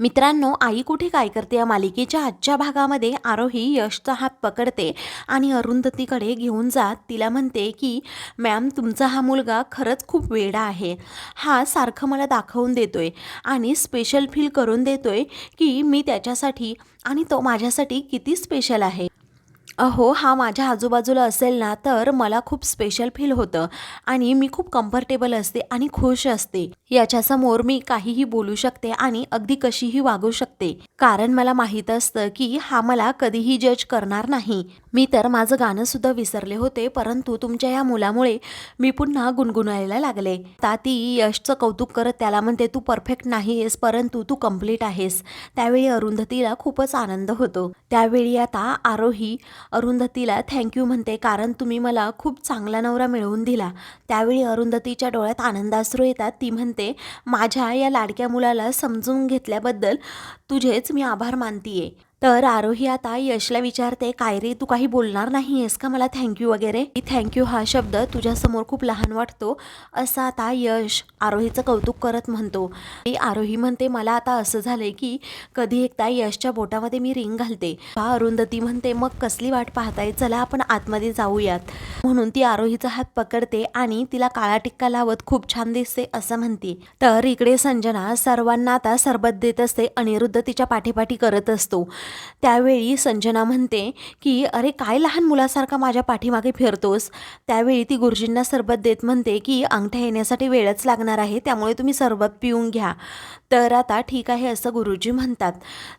मित्रांनो आई कुठे काय करते? या मालिकेच्या आजच्या भागामध्ये आरोही यशचा हात पकडते आणि अरुंधतीकडे घेऊन जात तिला म्हणते की मॅम तुमचा हा मुलगा खरंच खूप वेडा आहे. हा सारखं मला दाखवून देतोय आणि स्पेशल फील करून देतोय की मी त्याच्यासाठी आणि तो माझ्यासाठी किती स्पेशल आहे. अहो हा माझ्या आजूबाजूला असेल ना तर मला खूप स्पेशल फील होतं. आणि मी खूप कम्फर्टेबल असते आणि खुश असते. याच्यासमोर मी काहीही बोलू शकते आणि अगदी कशीही वागू शकते. कारण मला माहीत असतं की हा मला कधीही जज करणार नाही. मी तर माझं गाणं सुद्धा विसरले होते परंतु तुमच्या या मुलामुळे मी पुन्हा गुणगुणायला लागले. आता ती यशचं कौतुक करत त्याला म्हणते तू परफेक्ट नाही आहेस परंतु तू कंप्लीट आहेस. त्यावेळी अरुंधतीला खूपच आनंद होतो. त्यावेळी आता आरोही अरुंधतीला थँक्यू म्हणते कारण तुम्ही मला खूप चांगला नवरा मिळवून दिला. त्यावेळी अरुंधतीच्या डोळ्यात आनंदाश्रू येतात. ती म्हणते माझ्या या लाडक्या मुलाला समजून घेतल्याबद्दल तुझेच मी आभार मानतीये. तर आरोही आता यशला विचारते काय रे तू काही बोलणार नाही आहेस का मला थँक्यू वगैरे? थँक्यू हा शब्द तुझ्यासमोर खूप लहान वाटतो असा आता यश आरोहीचं कौतुक करत म्हणतो. आणि आरोही म्हणते मला आता असं झालंय की कधी एकदा यशच्या बोटामध्ये मी रिंग घालते. हा अरुंधती म्हणते मग कसली वाट पाहताय? चला आपण आतमध्ये जाऊयात. म्हणून ती आरोहीचा हात पकडते आणि तिला काळा टिक्का लावत खूप छान दिसते असं म्हणते. तर इकडे संजना सर्वांना आता सरबत देत असते अनिरुद्ध तिच्या पाठीपाठी करत असतो. त्यावेळी संजना म्हणते की अरे काय लहान मुलासारखा माझ्या पाठीमागे फिरतोस? त्यावेळी ती गुरुजींना सरबत देत म्हणते की अंगठ्या येण्यासाठी वेळच लागणार आहे त्यामुळे तुम्ही सरबत पिऊन घ्या. तर आता ठीक आहे असं गुरुजी म्हणतात.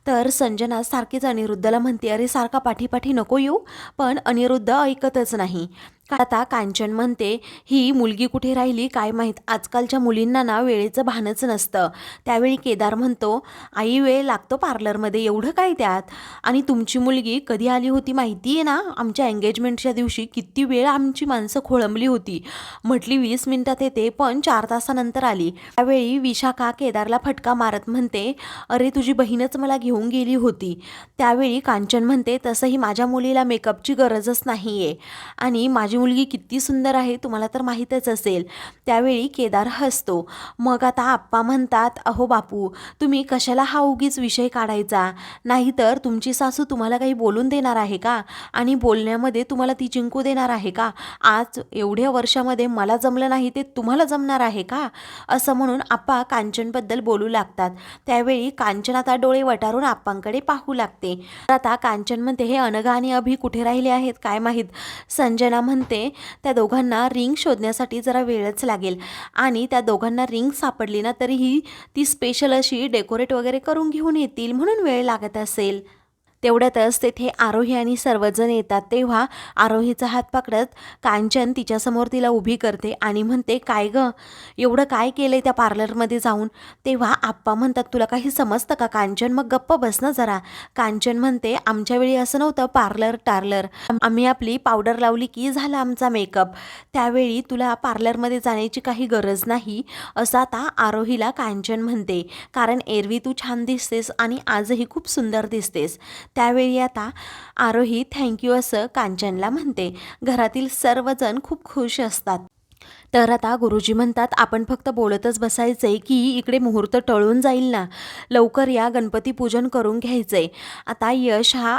तर संजना सारखीच अनिरुद्धला म्हणते अरे सारखा पाठीपाठी नको येऊ पण अनिरुद्ध ऐकतच नाही. आता कांचन म्हणते ही मुलगी कुठे राहिली काय माहीत? आजकालच्या मुलींना ना वेळेचं भानच नसतं. त्यावेळी केदार म्हणतो आई वेळ लागतो पार्लरमध्ये एवढं काय त्यात? आणि तुमची मुलगी कधी आली होती माहिती आहे ना? आमच्या एंगेजमेंटच्या दिवशी किती वेळ आमची माणसं खोळंबली होती. म्हटली वीस मिनिटात येते पण चार तासानंतर आली. त्यावेळी विशाखा केदारला फटका मारत म्हणते अरे तुझी बहीणच मला घेऊन गेली होती. त्यावेळी कांचन म्हणते तसंही माझ्या मुलीला मेकअपची गरजच नाही आहे आणि माझी मुलगी किती सुंदर आहे तुम्हाला तर माहीतच असेल. त्यावेळी केदार हसतो. मग आता आप्पा म्हणतात अहो बापू तुम्ही कशाला हा उगीच विषय काढायचा? नाहीतर तुमची सासू तुम्हाला काही बोलून देणार आहे का? आणि बोलण्यामध्ये तुम्हाला ती जिंकू देणार आहे का? आज एवढ्या वर्षामध्ये मला जमलं नाही ते तुम्हाला जमणार आहे का? असं म्हणून आप्पा कांचनबद्दल बोलू लागतात. त्यावेळी कांचन आता डोळे वटारून आप्पांकडे पाहू लागते. तर आता कांचन म्हणते हे अनघा आणि अभि कुठे राहिले आहेत? काय माहीत? संजना म्हणते त्या दोघांना रिंग शोधण्यासाठी जरा वेळच लागेल. आणि त्या दोघांना रिंग सापडली ना तरीही ती स्पेशल अशी डेकोरेट वगैरे करून घेऊन येतील म्हणून वेळ लागत असेल. तेवढ्यातच तेथे आरोही आणि सर्वजण येतात. तेव्हा आरोहीचा हात पकडत कांचन तिच्यासमोर तिला उभी करते आणि म्हणते काय गं? एवढं काय केलंय त्या पार्लरमध्ये जाऊन? तेव्हा आप्पा म्हणतात तुला काही समजतं का कांचन? मग गप्प बस ना जरा. कांचन म्हणते आमच्या वेळी असं नव्हतं पार्लर टार्लर. आम्ही आपली पावडर लावली की झाला आमचा मेकअप. त्यावेळी तुला पार्लरमध्ये जाण्याची काही गरज नाही असं आता आरोहीला कांचन म्हणते. कारण एरवी तू छान दिसतेस आणि आजही खूप सुंदर दिसतेस. त्यावेळी आता आरोही थँक्यू असं कांचनला म्हणते. घरातील सर्वजण खूप खुश असतात. तर आता गुरुजी म्हणतात आपण फक्त बोलतच बसायचंय की इकडे मुहूर्त टळून जाईल ना. लवकर या गणपती पूजन करून घ्यायचंय. आता यश हा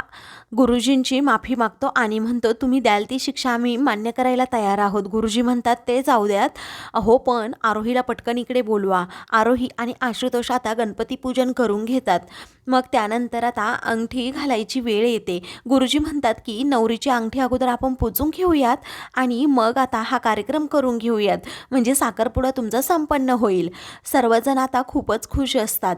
गुरुजींची माफी मागतो आणि म्हणतो तुम्ही द्याल ती शिक्षा आम्ही मान्य करायला तयार आहोत. गुरुजी म्हणतात ते जाऊ द्यात. अहो पण आरोहीला पटकन इकडे बोलवा. आरोही आणि आशुतोष आता गणपती पूजन करून घेतात. मग त्यानंतर आता अंगठी घालायची वेळ येते. गुरुजी म्हणतात की नवरीची अंगठी अगोदर आपण पोचून घेऊयात. आणि मग आता हा कार्यक्रम करून घेऊया घेऊयात. म्हणजे साखरपुडा तुमचा संपन्न होईल. सर्वजण आता खूपच खुश असतात.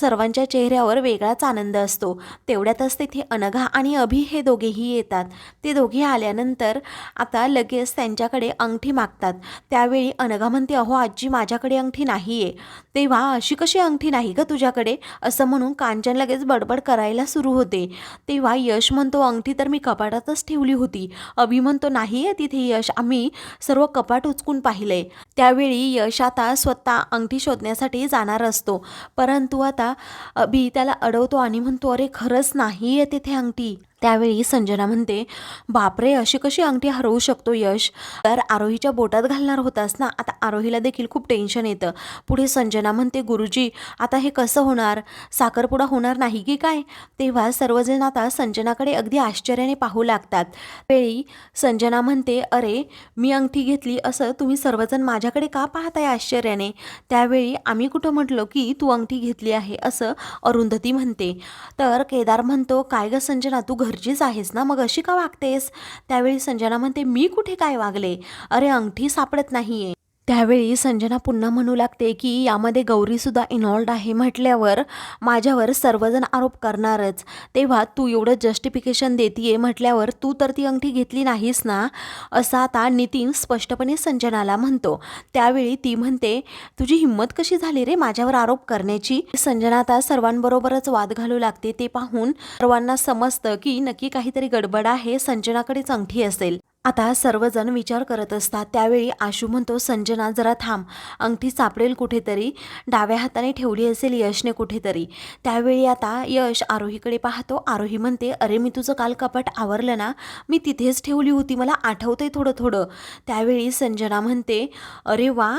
सर्वांच्या चेहऱ्यावर वेगळाच आनंद असतो. तेवढ्यातच तिथे अनघा आणि अभि हे दोघेही येतात. ते दोघे आल्यानंतर आता लगेच त्यांच्याकडे अंगठी मागतात. त्यावेळी अनघा म्हणते अहो आजी माझ्याकडे अंगठी नाही आहे तेव्हा अशी कशी अंगठी नाही का तुझ्याकडे? असं म्हणून कांचन लगेच बडबड करायला सुरू होते. तेव्हा यश म्हणतो अंगठी तर मी कपाटातच ठेवली होती. अभि म्हणतो नाही आहे तिथे यश. आम्ही सर्व कपाट उचकून पाहिले. त्यावेळी यश आता स्वतः अंगठी शोधण्यासाठी जाणार असतो. परंतु आता अभि त्याला अडवतो आणि म्हणतो अरे खरंच नाही आहे तिथे अंगठी. त्यावेळी संजना म्हणते बापरे अशी कशी अंगठी हरवू शकतो यश? तर आरोहीच्या बोटात घालणार होतास ना? आता आरोहीला देखील खूप टेन्शन येतं. पुढे संजना म्हणते गुरुजी आता हे कसं होणार? साखरपुडा होणार नाही की काय? तेव्हा सर्वजण आता संजनाकडे अगदी आश्चर्याने पाहू लागतात. वेळी संजना म्हणते अरे मी अंगठी घेतली असं तुम्ही सर्वजण माझ्याकडे का पाहताय आश्चर्याने? त्यावेळी आम्ही कुठं म्हटलो की तू अंगठी घेतली आहे असं अरुंधती म्हणते. तर केदार म्हणतो काय ग संजना तू घरचीच आहेस ना? मग अशी का वागतेस? त्यावेळी संजना म्हणते मी कुठे काय वागले? अरे अंगठी सापडत नाहीये. त्यावेळी संजना पुन्हा म्हणू लागते की यामध्ये गौरीसुद्धा इन्व्हॉल्ड आहे म्हटल्यावर माझ्यावर सर्वजण आरोप करणारच. तेव्हा तू एवढं जस्टिफिकेशन देतीये म्हटल्यावर तू तर ती अंगठी घेतली नाहीस ना असं आता नितीन स्पष्टपणे संजनाला म्हणतो. त्यावेळी ती म्हणते तुझी हिंमत कशी झाली रे माझ्यावर आरोप करण्याची? संजना आता सर्वांबरोबरच वाद घालू लागते. ते पाहून सर्वांना समजतं की नक्की काहीतरी गडबड आहे संजनाकडेच अंगठी असेल. आता सर्वजण विचार करत असतात. त्यावेळी आशू म्हणतो संजना जरा थांब. अंगठी सापडेल कुठेतरी. डाव्या हाताने ठेवली असेल यशने कुठेतरी. त्यावेळी आता यश आरोहीकडे पाहतो. आरोही म्हणते अरे मी तुझं काल कपाट आवरलं ना? मी तिथेच ठेवली होती. मला आठवतंय थोडं थोडं त्यावेळी संजना म्हणते अरे वा!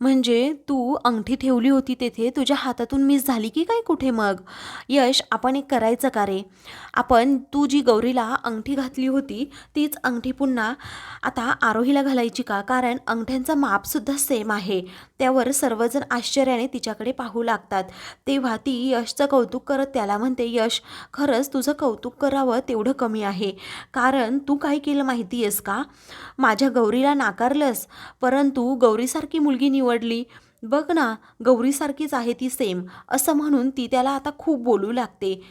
म्हणजे तू अंगठी ठेवली होती तेथे? तुझ्या हातातून मिस झाली की काय कुठे मग? यश आपण एक करायचं का रे? आपण तू जी गौरीला अंगठी घातली होती तीच अंगठी पुन्हा आता आरोहीला घालायची का? कारण अंगठ्यांचा मापसुद्धा सेम आहे. त्यावर सर्वजण आश्चर्याने तिच्याकडे पाहू लागतात. तेव्हा ती यशचं कौतुक करत त्याला म्हणते यश खरंच तुझं कौतुक करावं तेवढं कमी आहे. कारण तू काय केलं माहिती आहेस का? माझ्या गौरीला नाकारलंस परंतु गौरीसारखी मुलगी निवडली. बघ ना गौरीसारखीच आहे ती सेम असं म्हणून ती त्याला आता खूप बोलू लागते.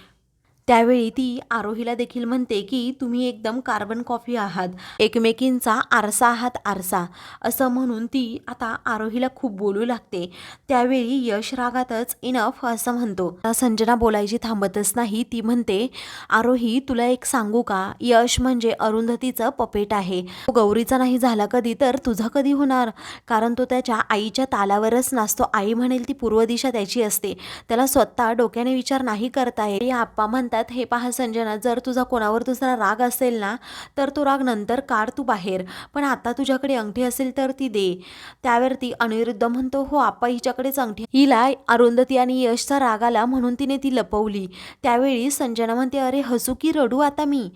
त्यावेळी ती आरोहीला देखील म्हणते की तुम्ही एकदम कार्बन कॉफी आहात. एकमेकींचा आरसा आहात आरसा. असं म्हणून ती आता आरोहीला खूप बोलू लागते. त्यावेळी यश रागातच इनफ असं म्हणतो. संजना बोलायची थांबतच नाही. ती म्हणते आरोही तुला एक सांगू का? यश म्हणजे अरुंधतीचं पपेट आहे. तो गौरीचा नाही झाला कधी तर तुझा कधी होणार? कारण तो त्याच्या आईच्या तालावरच नाचतो. आई म्हणेल ती पूर्व दिशा त्याची असते. त्याला स्वतः डोक्याने विचार नाही करता येत. हे आप्पा म्हणतात हे पहा संजना जर तुझा कोणावर दुसरा राग असेल ना तर तो राग नंतर काढ तू बाहेर. पण आता तुझ्याकडे अंगठी असेल तर ती दे. त्यावरती अनिरुद्ध म्हणतो हो आप्पा हिच्याकडेच अंगठी. हिला अरुंधती आणि यशचा राग आला म्हणून तिने ती लपवली. त्यावेळी संजना म्हणते अरे हसू की रडू आता मी?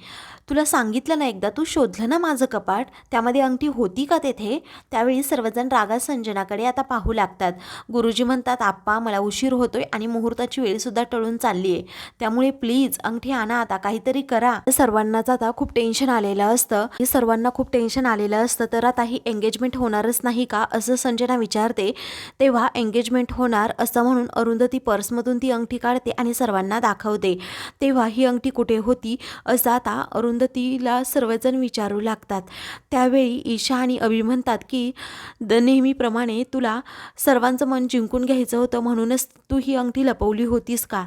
तुला सांगितलं ना एकदा तू शोधलं ना माझं कपाट? त्यामध्ये अंगठी होती का तेथे? त्यावेळी सर्वजण रागात संजनाकडे आता पाहू लागतात. गुरुजी म्हणतात आप्पा मला उशीर होतोय आणि मुहूर्ताची वेळसुद्धा टळून चालली आहे त्यामुळे प्लीज अंगठी आणा आता काहीतरी करा. सर्वांनाच आता खूप टेन्शन आलेलं असतं. हे सर्वांना खूप टेन्शन आलेलं असतं. तर आता ही एंगेजमेंट होणारच नाही का? असं संजना विचारते. तेव्हा एंगेजमेंट होणार असं म्हणून अरुंधती पर्समधून ती अंगठी काढते आणि सर्वांना दाखवते. तेव्हा ही अंगठी कुठे होती? असं आता अरुंधतीला सर्वजण विचारू लागतात. त्यावेळी ईशा आणि अभि म्हणतात की द नेहमीप्रमाणे तुला सर्वांचं मन जिंकून घ्यायचं होतं म्हणूनच तू ही अंगठी लपवली होतीस का?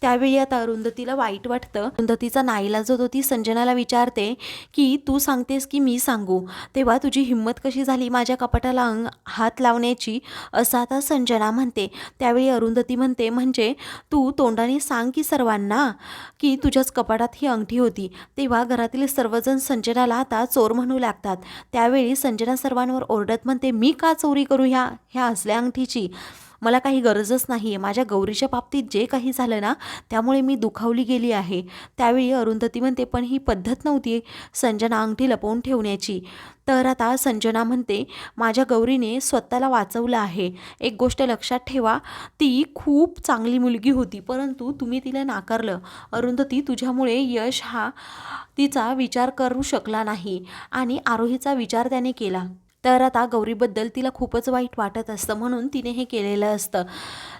त्यावेळी आता अरुंधतीला वाईट वाटतं. अरुंधतीचा नाईलाज होतो ती संजनाला विचारते की तू सांगतेस की मी सांगू? तेव्हा तुझी हिंमत कशी झाली माझ्या कपाटाला अंग हात लावण्याची? असं आता संजना म्हणते. त्यावेळी अरुंधती म्हणते म्हणजे तू तोंडाने सांग की सर्वांना की तुझ्याच कपाटात ही अंगठी होती. तेव्हा घरातील सर्वजण संजनाला आता चोर म्हणू लागतात. त्यावेळी संजना सर्वांवर ओरडत म्हणते मी का चोरी करू ह्या ह्या असल्या अंगठीची? मला काही गरजच नाही आहे माझ्या गौरीच्या बाबतीत जे काही झालं ना त्यामुळे मी दुखावली गेली आहे. त्यावेळी अरुंधती म्हणते पण ही पद्धत नव्हती संजना अंगठी लपवून ठेवण्याची. तर आता संजना म्हणते माझ्या गौरीने स्वतःला वाचवलं आहे. एक गोष्ट लक्षात ठेवा ती खूप चांगली मुलगी होती परंतु तुम्ही तिला नाकारलं. अरुंधती तुझ्यामुळे यश हा तिचा विचार करू शकला नाही आणि आरोहीचा विचार त्याने केला. तर आता गौरीबद्दल तिला खूपच वाईट वाटत असतं म्हणून तिने हे केलेलं असतं.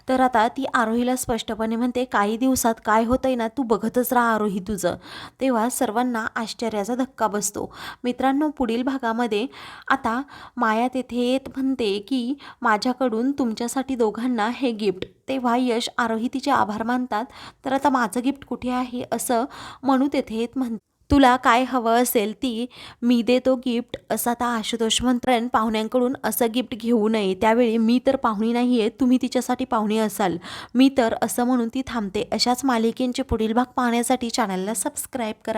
तर आता ती आरोहीला स्पष्टपणे म्हणते काही दिवसात काय होतंय ना तू बघतच राहा आरोही तुझं. तेव्हा सर्वांना आश्चर्याचा धक्का बसतो. मित्रांनो पुढील भागामध्ये आता माया तेथे येत म्हणते की माझ्याकडून तुमच्यासाठी दोघांना हे गिफ्ट. तेव्हा यश आरोही तिचे आभार मानतात. तर आता माझं गिफ्ट कुठे आहे? असं म्हणू तेथे येत म्हण तुला काय हवं असेल ती मी देतो गिफ्ट असं आता आशुतोष मंत्रण पाहुण्यांकडून असं गिफ्ट घेऊ नये. त्यावेळी मी तर पाहुणी नाही आहे तुम्ही तिच्यासाठी पाहुणे असाल. मी तर असं म्हणून ती थांबते. अशाच मालिकेंचे पुढील भाग पाहण्यासाठी चॅनलला सबस्क्राईब करा.